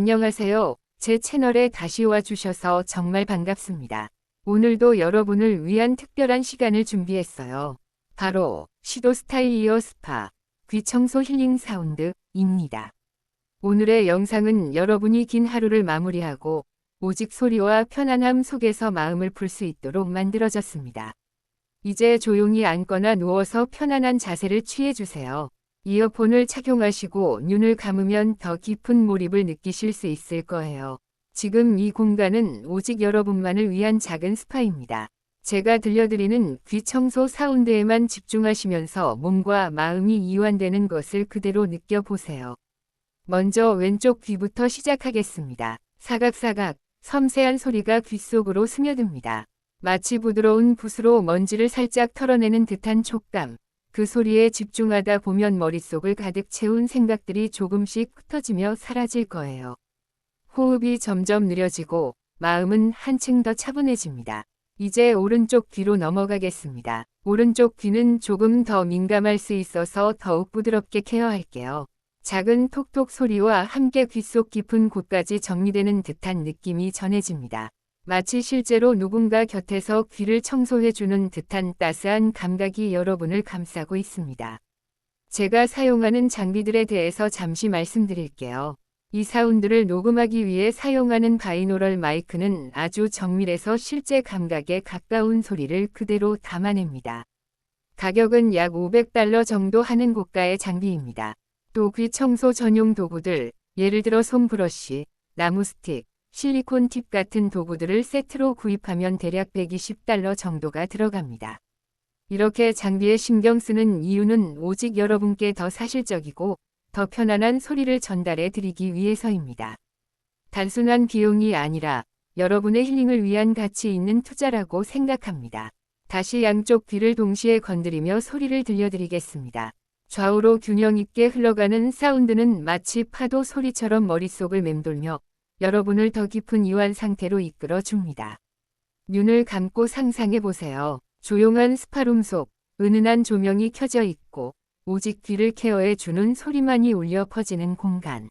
안녕하세요. 제 채널에 다시 와주셔서 정말 반갑습니다. 오늘도 여러분을 위한 특별한 시간을 준비했어요. 바로 시도 스타일 이어 스파 귀청소 힐링 사운드입니다. 오늘의 영상은 여러분이 긴 하루를 마무리하고 오직 소리와 편안함 속에서 마음을 풀 수 있도록 만들어졌습니다. 이제 조용히 앉거나 누워서 편안한 자세를 취해주세요. 이어폰을 착용하시고 눈을 감으면 더 깊은 몰입을 느끼실 수 있을 거예요. 지금 이 공간은 오직 여러분만을 위한 작은 스파입니다. 제가 들려드리는 귀 청소 사운드에만 집중하시면서 몸과 마음이 이완되는 것을 그대로 느껴보세요. 먼저 왼쪽 귀부터 시작하겠습니다. 사각사각, 섬세한 소리가 귀 속으로 스며듭니다. 마치 부드러운 붓으로 먼지를 살짝 털어내는 듯한 촉감. 그 소리에 집중하다 보면 머릿속을 가득 채운 생각들이 조금씩 흩어지며 사라질 거예요. 호흡이 점점 느려지고 마음은 한층 더 차분해집니다. 이제 오른쪽 귀로 넘어가겠습니다. 오른쪽 귀는 조금 더 민감할 수 있어서 더욱 부드럽게 케어할게요. 작은 톡톡 소리와 함께 귀속 깊은 곳까지 정리되는 듯한 느낌이 전해집니다. 마치 실제로 누군가 곁에서 귀를 청소해주는 듯한 따스한 감각이 여러분을 감싸고 있습니다. 제가 사용하는 장비들에 대해서 잠시 말씀드릴게요. 이 사운드를 녹음하기 위해 사용하는 바이노럴 마이크는 아주 정밀해서 실제 감각에 가까운 소리를 그대로 담아냅니다. 가격은 약 500달러 정도 하는 고가의 장비입니다. 또 귀 청소 전용 도구들, 예를 들어 솜브러쉬, 나무 스틱, 실리콘 팁 같은 도구들을 세트로 구입하면 대략 120달러 정도가 들어갑니다. 이렇게 장비에 신경 쓰는 이유는 오직 여러분께 더 사실적이고 더 편안한 소리를 전달해 드리기 위해서입니다. 단순한 비용이 아니라 여러분의 힐링을 위한 가치 있는 투자라고 생각합니다. 다시 양쪽 귀를 동시에 건드리며 소리를 들려드리겠습니다. 좌우로 균형 있게 흘러가는 사운드는 마치 파도 소리처럼 머릿속을 맴돌며 여러분을 더 깊은 이완 상태로 이끌어 줍니다. 눈을 감고 상상해 보세요. 조용한 스파룸 속 은은한 조명이 켜져 있고 오직 귀를 케어해 주는 소리만이 울려 퍼지는 공간.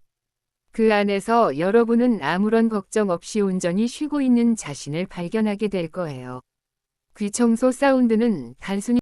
그 안에서 여러분은 아무런 걱정 없이 온전히 쉬고 있는 자신을 발견하게 될 거예요. 귀 청소 사운드는 단순히